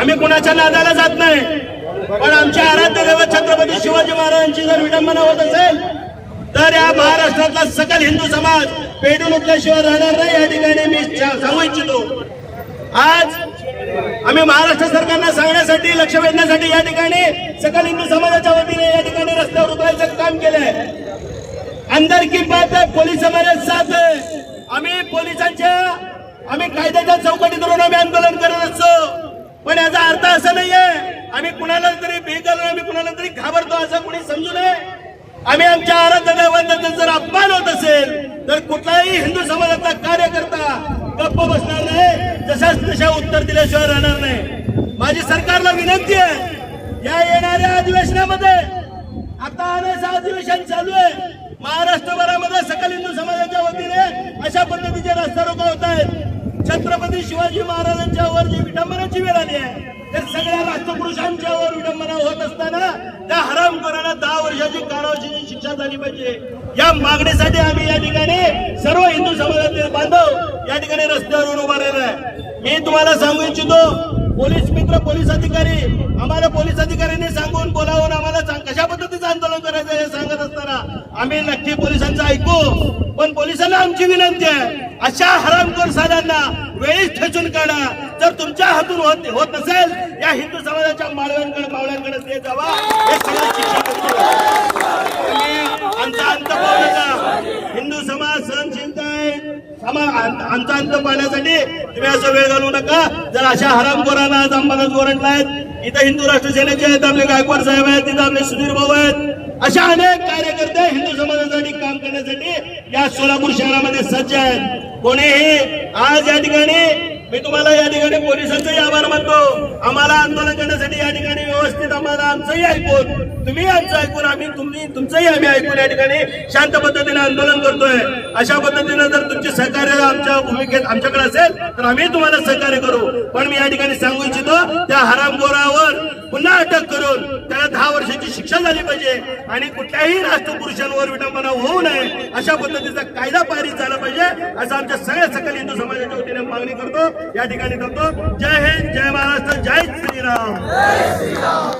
आम्ही कुणाच्या नादाला जात नाही. पण आमच्या आराध्य दैवत छत्रपती शिवाजी महाराजांची जर विडंबना होत असेल तर या महाराष्ट्रातला सकल हिंदू समाज पेटून उठल्याशिवाय राहणार नाही या ठिकाणी मी सांगू इच्छितो. आज आम्ही महाराष्ट्र सरकारला सांगण्यासाठी लक्ष वेधण्यासाठी या ठिकाणी सकल हिंदू समाजाच्या वतीने या ठिकाणी रस्त्यावर उतरायचं काम केलंय. अंदर की बात पोलीस हमारे साथ आम्ही पोलिसांच्या आम्ही कायद्याच्या चौकटीत आम्ही आंदोलन करत असतो. याचा अर्थ असा नाहीये. आम्ही कुणाला तरी बेघालून आम्ही कुणाला तरी घाबरतो असं कुणी समजू नये. आम्ही आमच्या आराध्य दैवताचा जर अपमान होत असेल तर कुठलाही हिंदू समाजाचा कार्यकर्ता गप्प बसणार नाही जशाच तशा उत्तर दिल्याशिवाय राहणार नाही. माझी सरकारला विनंती आहे या येणाऱ्या अधिवेशनामध्ये आता अनेक अधिवेशन चालू आहे. महाराष्ट्रभरामध्ये सकल हिंदू समाजाच्या वतीने अशा पद्धतीचे रस्ता रोका होत आहेत. छत्रपती शिवाजी महाराजांच्या वर जी वेळ आली आहे. तर सगळ्या राष्ट्रपुरुषांच्यावर विडंबना होत असताना त्या हरामखोरांना दहा वर्षाची कारावासाची शिक्षा झाली पाहिजे. या मागणीसाठी आम्ही या ठिकाणी सर्व हिंदू समाजातील बांधव या ठिकाणी रस्त्यावर राहिला आहे. मी तुम्हाला सांगू इच्छितो पोलीस मित्र पोलीस अधिकारी आम्हाला पोलीस अधिकाऱ्यांनी सांगून बोलावून आम्हाला सांग- कशा पद्धतीचं आंदोलन करायचं हे सांगत असताना आम्ही नक्की पोलिसांचं ऐकू पण पोलिसांना आमची विनंती आहे अशा हरामखोर साधांना वेळीच ठेचून काढा. जर तुमच्या हातून होत होत नसेल या हिंदू समाजाच्या माळव्यांकडे मावळ्यांकडे ते जावा. हे सगळं शिक्षण आमचा अंत पाहू नका हिंदू समाज सहनशीलता आहे आमचा अंत पाहण्यासाठी तुम्ही असं वेळ घालवू नका. जर अशा हरामखोरांना आज अंबादास वरंटला आहेत इथं हिंदू राष्ट्र सेनेचे आहेत आपले गायकवाड साहेब आहेत तिथं आपले सुधीर भाऊ आहेत. अशा अनेक कार्यकर्ते हिंदू समाजासाठी काम करण्यासाठी या सोलापूर शहरामध्ये सज्ज आहेत. कोणीही आज या ठिकाणी मी तुम्हाला या ठिकाणी पोलिसांचंही आभार मानतो. आम्हाला आंदोलन करण्यासाठी या ठिकाणी व्यवस्थित आम्हाला आमचंही ऐकून तुम्ही आमचं ऐकून आम्ही तुम्ही तुमचंही आम्ही ऐकून या ठिकाणी शांत पद्धतीने आंदोलन करतोय. अशा पद्धतीने जर तुमची सहकार्य आमच्या भूमिकेत आमच्याकडे असेल तर आम्ही तुम्हाला सहकार्य करू. पण मी या ठिकाणी सांगू इच्छितो त्या हरामखोरावर पुन्हा अटक करून त्याला दहा वर्षाची शिक्षा झाली पाहिजे आणि कुठल्याही राष्ट्रपुरुषांवर विटंबना होऊ नये अशा पद्धतीचा कायदा पारित झाला पाहिजे असं आमच्या सगळ्या सकल हिंदू समाज मागणी करतो. या ठिकाणी करतो. जय हिंद जय महाराष्ट्र जय श्रीराम.